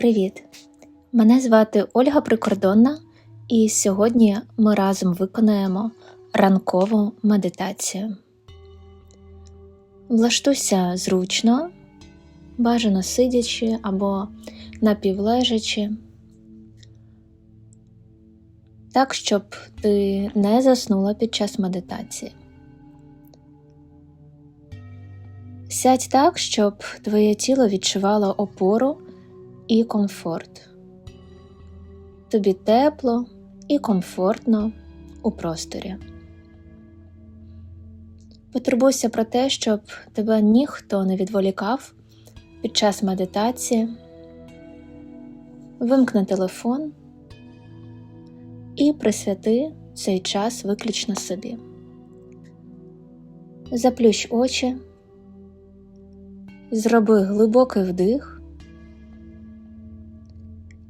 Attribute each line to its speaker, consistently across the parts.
Speaker 1: Привіт! Мене звати Ольга Прикордонна, і сьогодні ми разом виконаємо ранкову медитацію. Влаштуйся зручно, бажано сидячи або напівлежачи, так, щоб ти не заснула під час медитації. Сядь так, щоб твоє тіло відчувало опору і комфорт. Тобі тепло і комфортно у просторі. Потурбуйся про те, щоб тебе ніхто не відволікав під час медитації. Вимкни телефон і присвяти цей час виключно собі. Заплющ очі, зроби глибокий вдих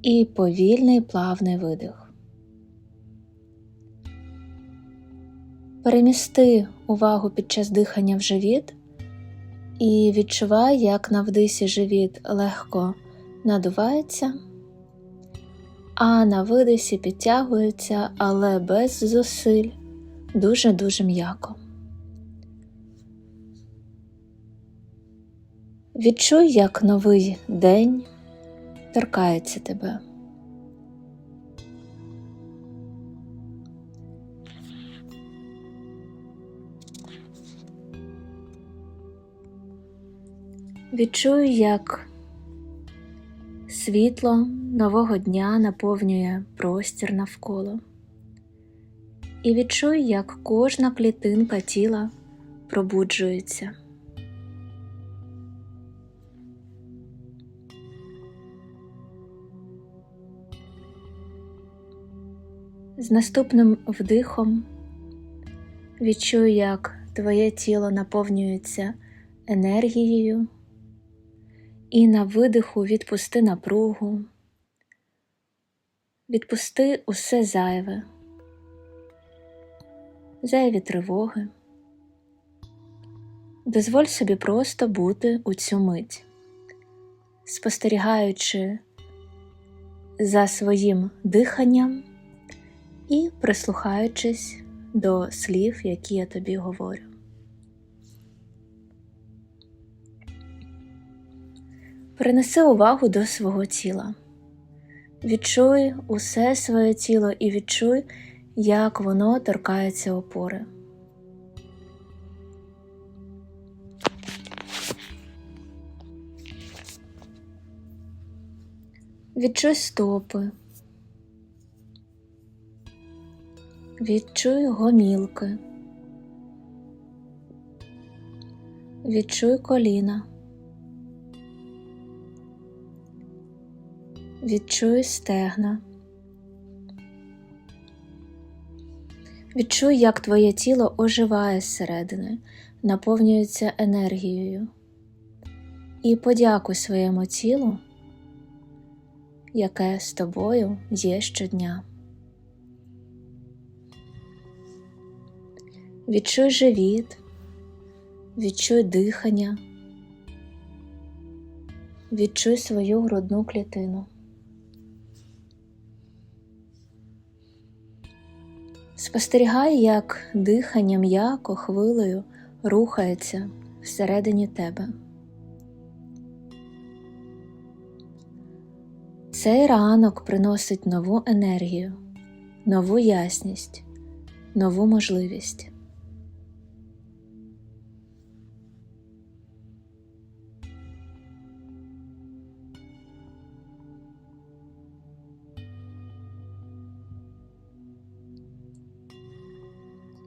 Speaker 1: і повільний плавний видих. Перемісти увагу під час дихання в живіт і відчувай, як на вдисі живіт легко надувається, а на видисі підтягується, але без зусиль, дуже-дуже м'яко. Відчуй, як новий день торкається тебе. Відчую, як світло нового дня наповнює простір навколо. І відчуй, як кожна клітинка тіла пробуджується. Наступним вдихом відчуй, як твоє тіло наповнюється енергією, і на видиху відпусти напругу, відпусти усе зайве, зайві тривоги. Дозволь собі просто бути у цю мить, спостерігаючи за своїм диханням і прислухаючись до слів, які я тобі говорю. Перенеси увагу до свого тіла. Відчуй усе своє тіло і відчуй, як воно торкається опори. Відчуй стопи. Відчуй гомілки. Відчуй коліна. Відчуй стегна. Відчуй, як твоє тіло оживає зсередини, наповнюється енергією. І подякуй своєму тілу, яке з тобою є щодня. Відчуй живіт, відчуй дихання, відчуй свою грудну клітину. Спостерігай, як дихання м'яко хвилею рухається всередині тебе. Цей ранок приносить нову енергію, нову ясність, нову можливість.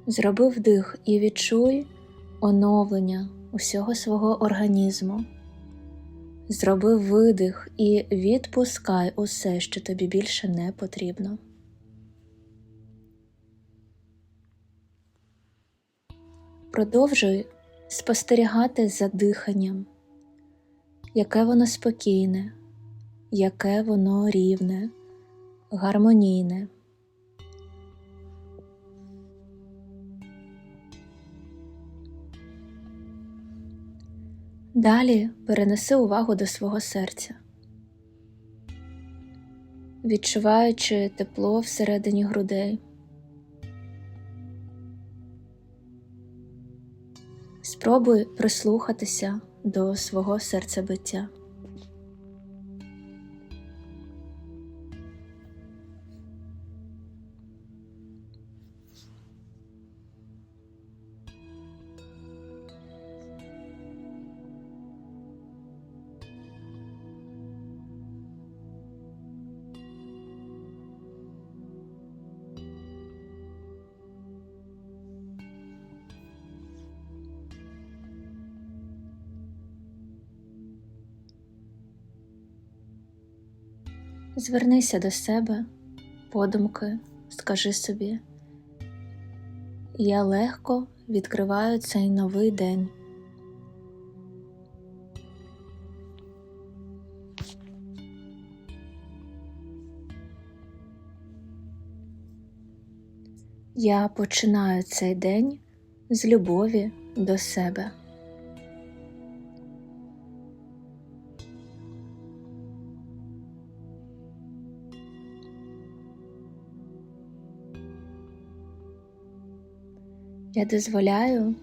Speaker 1: Зроби вдих і відчуй оновлення усього свого організму. Зроби видих і відпускай усе, що тобі більше не потрібно. Продовжуй спостерігати за диханням, яке воно спокійне, яке воно рівне, гармонійне. Далі перенеси увагу до свого серця. відчуваючи тепло всередині грудей. Спробуй прислухатися до свого серцебиття. Звернися до себе, подумки, скажи собі, я легко відкриваю цей новий день. Я починаю цей день з любові до себе. Я дозволяю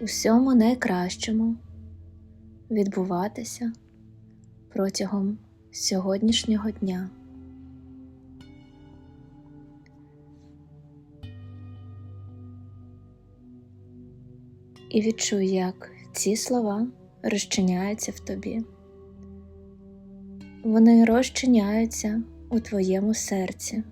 Speaker 1: усьому найкращому відбуватися протягом сьогоднішнього дня. І відчуй, як ці слова розчиняються в тобі. Вони розчиняються у твоєму серці.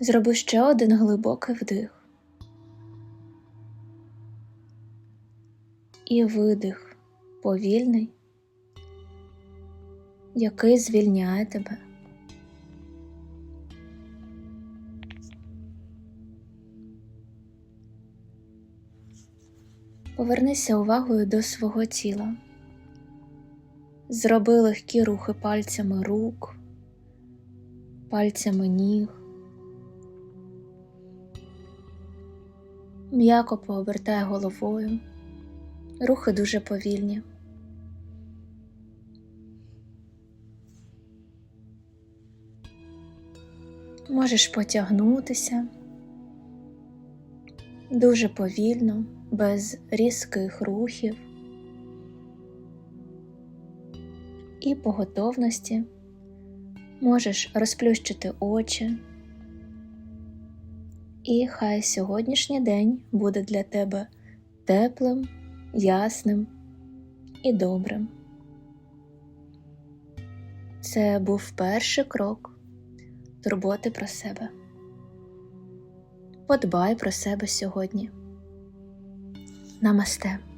Speaker 1: Зроби ще один глибокий вдих і видих повільний, який звільняє тебе. Повернися увагою до свого тіла. Зроби легкі рухи пальцями рук, пальцями ніг. М'яко пообертай головою, рухи дуже повільні. Можеш потягнутися дуже повільно, без різких рухів і по готовності можеш розплющити очі. І хай сьогоднішній день буде для тебе теплим, ясним і добрим. Це був перший крок турботи про себе. Подбай про себе сьогодні. Намасте.